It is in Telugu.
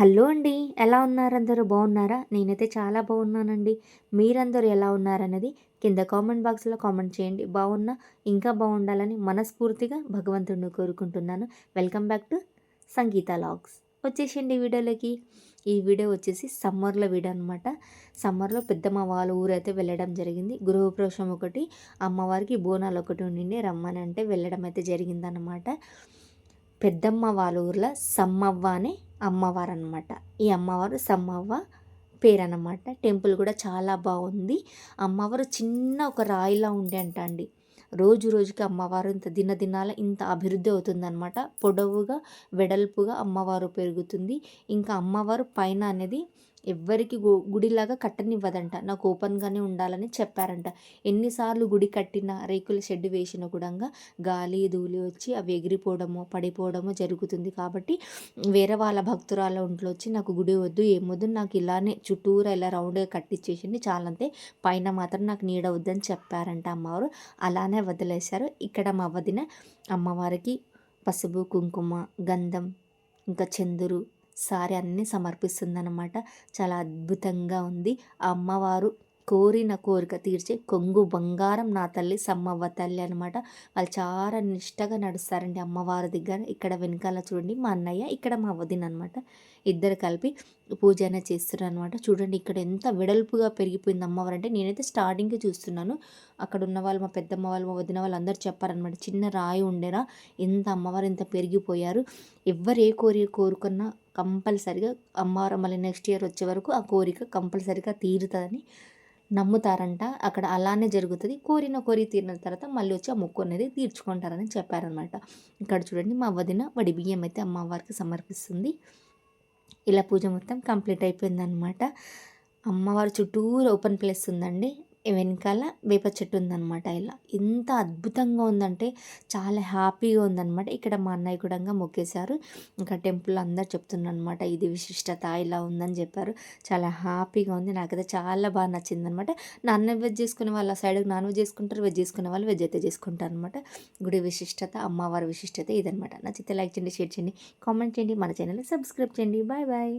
హలో అండి ఎలా ఉన్నారు అందరూ బాగున్నారా? నేనైతే చాలా బాగున్నానండి. మీరందరూ ఎలా ఉన్నారనేది కింద కామెంట్ బాక్స్లో కామెంట్ చేయండి. బాగున్నా ఇంకా బాగుండాలని మనస్ఫూర్తిగా భగవంతుడిని కోరుకుంటున్నాను. Welcome back to Sangeetha logs. వచ్చేసేయండి వీడియోలోకి. ఈ వీడియో వచ్చేసి సమ్మర్లో వీడియో అనమాట సమ్మర్లో పెద్దమ్మ వాళ్ళ ఊరైతే వెళ్ళడం జరిగింది. గృహప్రవేశం ఒకటి అమ్మవారికి బోనాలు ఒకటి ఉండింది రమ్మని అంటే వెళ్ళడం అయితే జరిగిందనమాట పెద్దమ్మ వాళ్ళ ఊర్లో సమ్మవ్వ అనే అమ్మవారు అనమాట ఈ అమ్మవారు సమ్మవ్వ పేరు అనమాట టెంపుల్ కూడా చాలా బాగుంది. అమ్మవారు చిన్న ఒక రాయిలా ఉండే అంట అండి. రోజు రోజుకి అమ్మవారు ఇంత దినదినాల ఇంత అభివృద్ధి అవుతుందన్నమాట. పొడవుగా వెడల్పుగా అమ్మవారు పెరుగుతుంది. ఇంకా అమ్మవారు పైన అనేది ఎవ్వరికి గుడిలాగా కట్టనివ్వదంట. నాకు ఓపెన్గానే ఉండాలని చెప్పారంట. ఎన్నిసార్లు గుడి కట్టినా రేకుల షెడ్ వేసిన కూడా గాలి ధూళి వచ్చి అవి ఎగిరిపోవడమో పడిపోవడమో జరుగుతుంది కాబట్టి వేరే వాళ్ళ భక్తురాల ఒంట్లో వచ్చి నాకు గుడి వద్దు ఏమొద్దు నాకు ఇలానే చుట్టూరా ఇలా రౌండ్గా కట్టించేసింది చాలంతే. పైన మాత్రం నాకు నీడ వద్దని చెప్పారంట అమ్మవారు. అలానే వదిలేశారు. ఇక్కడ మా వదిన అమ్మవారికి పసుపు కుంకుమ గంధం ఇంకా చందురు సారీ అన్నీ సమర్పిస్తుందన్నమాట. చాలా అద్భుతంగా ఉంది. ఆ అమ్మవారు కోరిన కోరిక తీర్చే కొంగు బంగారం నా తల్లి సమ్మవ్వ తల్లి అనమాట వాళ్ళు చాలా నిష్టగా నడుస్తారండి అమ్మవారి దగ్గర. ఇక్కడ వెనకాల చూడండి మా అన్నయ్య ఇక్కడ మా వదిన అనమాట ఇద్దరు కలిపి పూజ అయినా చేస్తారు అనమాట చూడండి ఇక్కడ ఎంత వెడల్పుగా పెరిగిపోయింది అమ్మవారు. అంటే నేనైతే స్టార్టింగ్కి చూస్తున్నాను. అక్కడ ఉన్న వాళ్ళు మా పెద్దమ్మ వాళ్ళు మా వదిన వాళ్ళు అందరూ చెప్పారనమాట చిన్న రాయి ఉండేరా. ఎంత అమ్మవారు ఎంత పెరిగిపోయారు. ఎవరు ఏ కోరిక కోరుకున్నా కంపల్సరిగా అమ్మవారు మళ్ళీ నెక్స్ట్ ఇయర్ వచ్చే వరకు ఆ కోరిక కంపల్సరిగా తీరుతుందని నమ్ముతారంట. అక్కడ అలానే జరుగుతుంది. కోరిన కోరి తీరిన తర్వాత మళ్ళీ వచ్చి ఆ మొక్కు అనేది తీర్చుకుంటారని చెప్పారనమాట ఇక్కడ చూడండి మా వదిన వడి బియ్యం అయితే అమ్మవారికి సమర్పిస్తుంది. ఇలా పూజ మొత్తం కంప్లీట్ అయిపోయిందనమాట అమ్మవారి చుట్టూరు ఓపెన్ ప్లేస్ ఉందండి. వెనకాల వేప చెట్టు ఉందన్నమాట ఇలా. ఎంత అద్భుతంగా ఉందంటే చాలా హ్యాపీగా ఉందన్నమాట. ఇక్కడ మా అన్నయ్య కూడా మొక్కేశారు. ఇంకా టెంపుల్ అందరు చెప్తున్నారు అనమాట ఇది విశిష్టత ఇలా ఉందని చెప్పారు. చాలా హ్యాపీగా ఉంది. నాకైతే చాలా బాగా నచ్చింది అనమాట నాన్ వెజ్ చేసుకునే వాళ్ళు సైడ్కి నాన్ వెజ్ చేసుకుంటారు వెజ్ చేసుకునే వాళ్ళు వెజ్ అయితే చేసుకుంటారు అనమాట గుడి విశిష్టత అమ్మవారి విశిష్టత ఇదనమాట నచ్చితే లైక్ చేయండి షేర్ చేయండి కామెంట్ చేయండి మన ఛానల్ని సబ్స్క్రైబ్ చేయండి. Bye bye.